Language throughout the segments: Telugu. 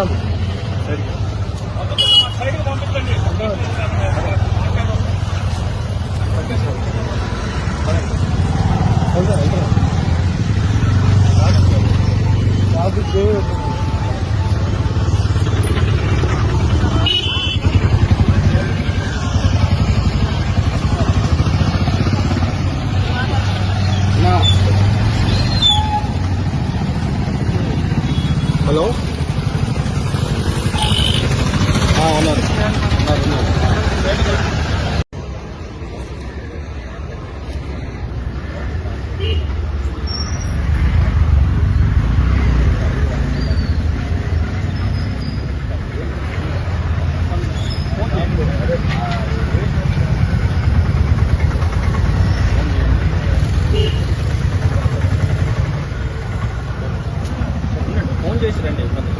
వెళ్తాము హలో చేసి చేసిరండి.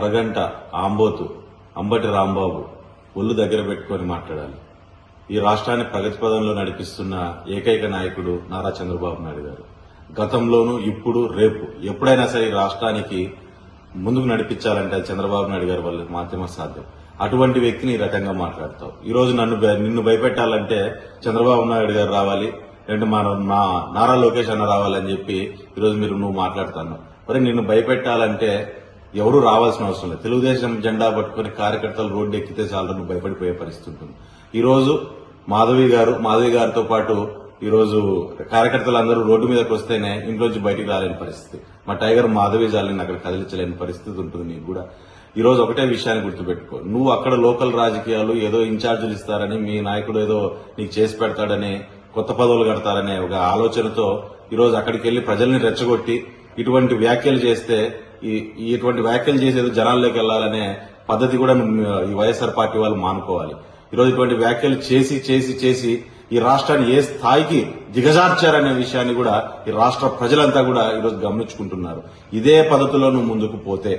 అరగంట ఆంబోతు అంబటి రాంబాబు ఒళ్ళు దగ్గర పెట్టుకొని మాట్లాడాలి. ఈ రాష్ట్రాన్ని ప్రగతి పదంలో నడిపిస్తున్న ఏకైక నాయకుడు నారా చంద్రబాబు నాయుడు గారు. గతంలోనూ ఇప్పుడు రేపు ఎప్పుడైనా సరే ఈ రాష్ట్రానికి ముందుకు నడిపించాలంటే చంద్రబాబు నాయుడు గారి వల్ల మాత్రమే సాధ్యం. అటువంటి వ్యక్తిని ఈ రకంగా మాట్లాడతావు. ఈ రోజు నన్ను నిన్ను భయపెట్టాలంటే చంద్రబాబు నాయుడు గారు రావాలి లేదంటే మా మా నారా లోకేష్ అన్న రావాలని చెప్పి ఈరోజు మీరు నువ్వు మాట్లాడుతున్నావు. మరి నిన్ను భయపెట్టాలంటే ఎవరు రావాల్సిన అవసరం లేదు. తెలుగుదేశం జెండా పట్టుకుని కార్యకర్తలు రోడ్డు ఎక్కితే చాలు నువ్వు భయపడిపోయే పరిస్థితి ఉంటుంది. ఈరోజు మాధవి గారు మాధవి గారితో పాటు ఈరోజు కార్యకర్తలు కార్యకర్తలందరూ రోడ్డు మీదకి వస్తేనే ఇంట్లోంచి బయటికి రాలేని పరిస్థితి. మా టైగర్ మాధవి జాలిని అక్కడ కదిలించలేని పరిస్థితి ఉంటుంది నీకు కూడా. ఈ రోజు ఒకటే విషయాన్ని గుర్తుపెట్టుకో. నువ్వు అక్కడ లోకల్ రాజకీయాలు ఏదో ఇన్ఛార్జీలు ఇస్తారని మీ నాయకుడు ఏదో నీకు చేసి పెడతాడని కొత్త పదవులు కడతారనే ఒక ఆలోచనతో ఈరోజు అక్కడికి వెళ్ళి ప్రజల్ని రెచ్చగొట్టి ఇటువంటి వ్యాఖ్యలు చేస్తే ఇటువంటి వ్యాఖ్యలు చేసేది జనాల్లోకి వెళ్ళాలనే పద్ధతి కూడా ఈ వైఎస్ఆర్ పార్టీ వాళ్ళు మానుకోవాలి. ఈరోజు ఇటువంటి వ్యాఖ్యలు చేసి చేసి చేసి ఈ రాష్ట్రాన్ని ఏ స్థాయికి దిగజార్చారనే విషయాన్ని కూడా ఈ రాష్ట్ర ప్రజలంతా కూడా ఈరోజు గమనించుకుంటున్నారు. ఇదే పద్ధతిలో నువ్వు ముందుకు పోతే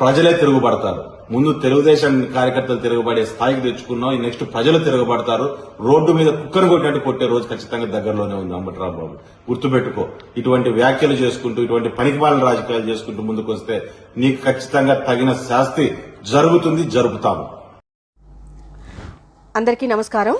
ప్రజలే తిరుగుబడతారు. ముందు తెలుగుదేశం కార్యకర్తలు తిరగబడే స్థాయికి తెచ్చుకున్నావు ఈ నెక్స్ట్ ప్రజలు తిరగబడతారు. రోడ్డు మీద కుక్కను కొట్టినట్టు కొట్టే రోజు ఖచ్చితంగా దగ్గరలోనే ఉంది అంబట్రావు బాబు. గుర్తుపెట్టుకో ఇటువంటి వ్యాఖ్యలు చేసుకుంటూ ఇటువంటి పనికిమాలిన రాజకీయాలు చేసుకుంటూ ముందుకు వస్తే నీకు ఖచ్చితంగా తగిన శాస్తి జరుగుతుంది జరుపుతాము. అందరికీ నమస్కారం.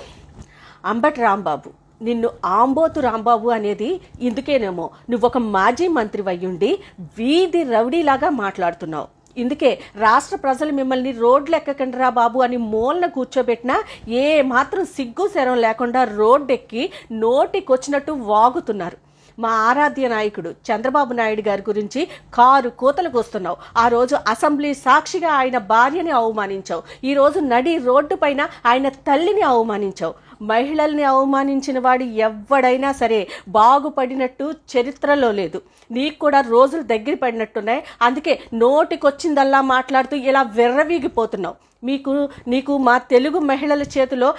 అంబట్ రాంబాబు నిన్ను ఆంబోతు రాంబాబు అనేది ఇందుకేనేమో. నువ్వు ఒక మాజీ మంత్రి వయ్యుండి వీధి రౌడీలాగా మాట్లాడుతున్నావు. ఇందుకే రాష్ట్ర ప్రజలు మిమ్మల్ని రోడ్లు ఎక్కకండి రా బాబు అని మూలన కూర్చోబెట్టినా ఏ మాత్రం సిగ్గు శరం లేకుండా రోడ్డెక్కి నోటికొచ్చినట్టు వాగుతున్నారు. మా ఆరాధ్య నాయకుడు చంద్రబాబు నాయుడు గారి గురించి కారు కూతలకు వస్తున్నావు ఆ రోజు అసెంబ్లీ సాక్షిగా ఆయన భార్యని అవమానించావు. ఈ రోజు నడి రోడ్డు పైన ఆయన తల్లిని అవమానించావు. మహిళల్ని అవమానించిన వాడు ఎవడైనా సరే బాగుపడినట్టు చరిత్రలో లేదు. నీకు కూడా రోజులు దగ్గర పడినట్టున్నాయి. అందుకే నోటికొచ్చిందల్లా మాట్లాడుతూ ఇలా విర్రవీగిపోతున్నావు. మీకు నీకు మా తెలుగు మహిళల చేతిలో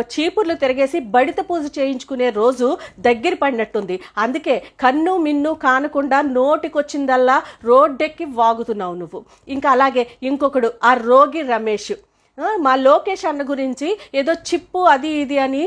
చీపుర్లు తిరగేసి బడిత పూజ చేయించుకునే రోజు దగ్గర పడినట్టుంది. అందుకే కన్ను మిన్ను కానకుండా నోటికొచ్చిందల్లా రోడ్డెక్కి వాగుతున్నావు నువ్వు. ఇంకా అలాగే ఇంకొకడు ఆ రోగి రమేష్. మా లోకేష్ అన్న గురించి ఏదో చిప్పు అది ఇది అని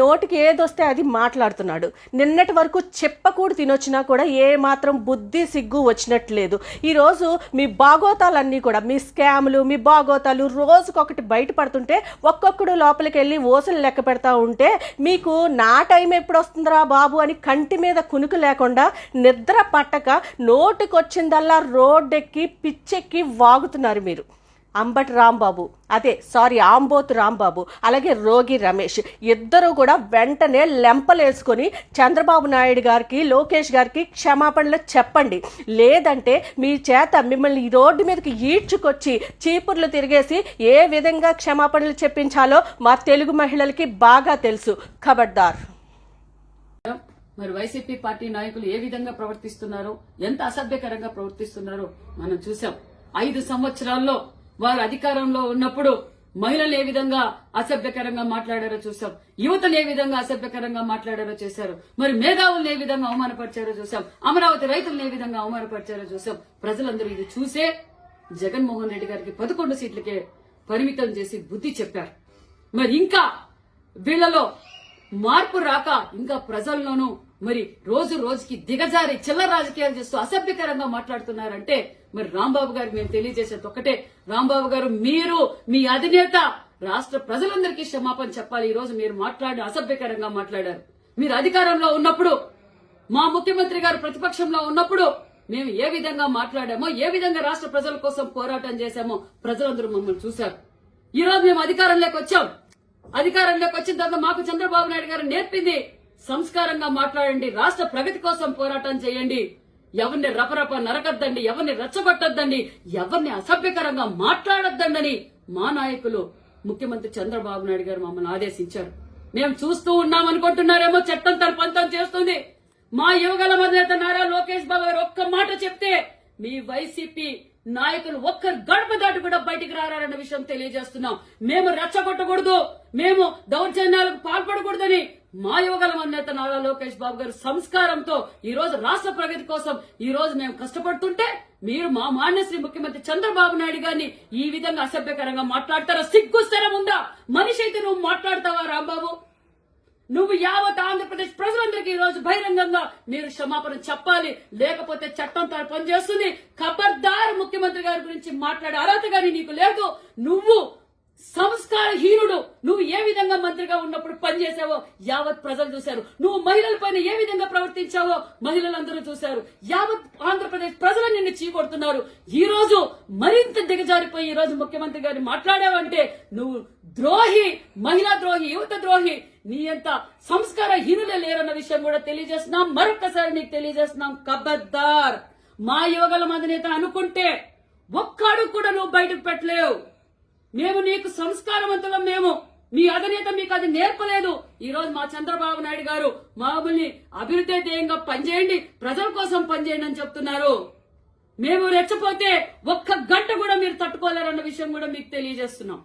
నోటికి ఏదొస్తే అది మాట్లాడుతున్నాడు. నిన్నటి వరకు చెప్పకూడు తినొచ్చినా కూడా ఏ మాత్రం బుద్ధి సిగ్గు వచ్చినట్లేదు. ఈరోజు మీ బాగోతాలన్నీ కూడా మీ స్కాములు మీ బాగోతాలు రోజుకొకటి బయటపడుతుంటే ఒక్కొక్కడు లోపలికి వెళ్ళి ఓసలు లెక్క పెడతా ఉంటే మీకు నా టైం ఎప్పుడు వస్తుందిరా బాబు అని కంటి మీద కునుకు లేకుండా నిద్ర పట్టక నోటికొచ్చిందల్లా రోడ్డెక్కి పిచ్చెక్కి వాగుతున్నారు మీరు. అంబటి రాంబాబు. అదే సారీ ఆంబోతు రాంబాబు. అలాగే రోగి రమేష్. ఇద్దరు కూడా వెంటనే లెంపలేసుకొని చంద్రబాబు నాయుడు గారికి లోకేష్ గారికి క్షమాపణలు చెప్పండి. లేదంటే మీ చేత మిమ్మల్ని ఈ రోడ్డు మీదకి ఈడ్చుకొచ్చి చీపుర్లు తిరిగేసి ఏ విధంగా క్షమాపణలు చెప్పించాలో మా తెలుగు మహిళలకి బాగా తెలుసు. ఖబర్దార్ మరి వైసీపీ పార్టీ నాయకులు ఏ విధంగా ప్రవర్తిస్తున్నారో ఎంత అసభ్యకరంగా ప్రవర్తిస్తున్నారో మనం చూసాం ఐదు సంవత్సరాల్లో వారు అధికారంలో ఉన్నప్పుడు మహిళలు ఏ విధంగా అసభ్యకరంగా మాట్లాడారో చూసాం యువతను ఏ విధంగా అసభ్యకరంగా మాట్లాడారో చేశారు. మరి మేధావులను ఏ విధంగా అవమానపరిచారో చూసాం అమరావతి రైతులను ఏ విధంగా అవమానపరిచారో చూసాం ప్రజలందరూ ఇది చూసే జగన్మోహన్ రెడ్డి గారికి పదకొండు సీట్లకే పరిమితం చేసి బుద్ధి చెప్పారు. మరి ఇంకా వీళ్ళలో మార్పు రాక ఇంకా ప్రజల్లోనూ మరి రోజు రోజుకి దిగజారి చిల్లర రాజకీయాలు చేస్తూ అసభ్యకరంగా మాట్లాడుతున్నారంటే మరి రాంబాబు గారికి మేము తెలియజేసేది ఒకటే రాంబాబు గారు మీరు మీ అధినేత రాష్ట్ర ప్రజలందరికీ క్షమాపణ చెప్పాలి. ఈ రోజు మీరు మాట్లాడి అసభ్యకరంగా మాట్లాడారు. మీరు అధికారంలో ఉన్నప్పుడు మా ముఖ్యమంత్రి గారు ప్రతిపక్షంలో ఉన్నప్పుడు మేము ఏ విధంగా మాట్లాడామో ఏ విధంగా రాష్ట్ర ప్రజల కోసం పోరాటం చేశామో ప్రజలందరూ మమ్మల్ని చూశారు. ఈ రోజు మేము అధికారంలోకి వచ్చాం. అధికారంలోకి వచ్చిన తర్వాత మాకు చంద్రబాబు నాయుడు గారు నేర్పింది సంస్కారంగా మాట్లాడండి రాష్ట్ర ప్రగతి కోసం పోరాటం చేయండి. ఎవరిని రపరప నరకద్దండి ఎవరిని రెచ్చగొట్టద్దండి ఎవరిని అసభ్యకరంగా మాట్లాడొద్దండని మా నాయకులు ముఖ్యమంత్రి చంద్రబాబు నాయుడు గారు మమ్మల్ని ఆదేశించారు. మేము చూస్తూ ఉన్నాం అనుకుంటున్నారేమో చట్టం తన పంతం చేస్తుంది. మా యువగల అధినేత నారా లోకేష్ బాబు గారు ఒక్క మాట చెప్తే మీ వైసీపీ నాయకులు ఒక్క గడప దాటి కూడా బయటికి రారన్న విషయం తెలియజేస్తున్నాం. మేము రెచ్చగొట్టకూడదు మేము దౌర్జన్యాలకు పాల్పడకూడదని మా యువగలం అధినేత నారా లోకేష్ బాబు గారు సంస్కారంతో ఈ రోజు రాష్ట్ర ప్రగతి కోసం ఈ రోజు మేము కష్టపడుతుంటే మీరు మా మాన్యశ్రీ ముఖ్యమంత్రి చంద్రబాబు నాయుడు గారిని ఈ విధంగా అసభ్యకరంగా మాట్లాడతారా? సిగ్గుస్తరం ఉందా? మనిషి అయితే నువ్వు మాట్లాడతావా రాంబాబు? నువ్వు యావత్ ఆంధ్రప్రదేశ్ ప్రజలందరికీ ఈ రోజు బహిరంగంగా మీరు క్షమాపణ చెప్పాలి. లేకపోతే చట్టం తన పనిచేస్తుంది ఖబర్దార్ ముఖ్యమంత్రి గారి గురించి మాట్లాడే అర్హత గాని నీకు లేదు. నువ్వు సంస్కారహీనుడు నువ్వు ఏ విధంగా మంత్రిగా ఉన్నప్పుడు పనిచేసావో యావత్ ప్రజలు చూశారు. నువ్వు మహిళల పైన ఏ విధంగా ప్రవర్తించావో మహిళలందరూ చూశారు. యావత్ ఆంధ్రప్రదేశ్ ప్రజలు నిన్ను చీకొడుతున్నారు. ఈ రోజు మరింత దిగజారిపోయి ఈ రోజు ముఖ్యమంత్రి గారిని మాట్లాడావంటే నువ్వు ద్రోహి మహిళా ద్రోహి యువత ద్రోహి. నీ అంత సంస్కారహీనులే లేరన్న విషయం కూడా తెలియజేస్తున్నాం. మరొక్కసారి నీకు తెలియజేస్తున్నాం. కబద్దార్ మా యువగల అధినేత అనుకుంటే ఒక్కడు కూడా నువ్వు బయటకు పెట్టలేవు. మేము నీకు సంస్కారవంతులం మేము. మీ అధినేత మీకు అది నేర్పలేదు. ఈ రోజు మా చంద్రబాబు నాయుడు గారు మమ్మల్ని అభివృద్ధి ధ్యేయంగా పనిచేయండి. ప్రజల కోసం పనిచేయండి అని చెప్తున్నారు. మేము రెచ్చపోతే ఒక్క గంట కూడా మీరు తట్టుకోలేరన్న విషయం కూడా మీకు తెలియజేస్తున్నాం.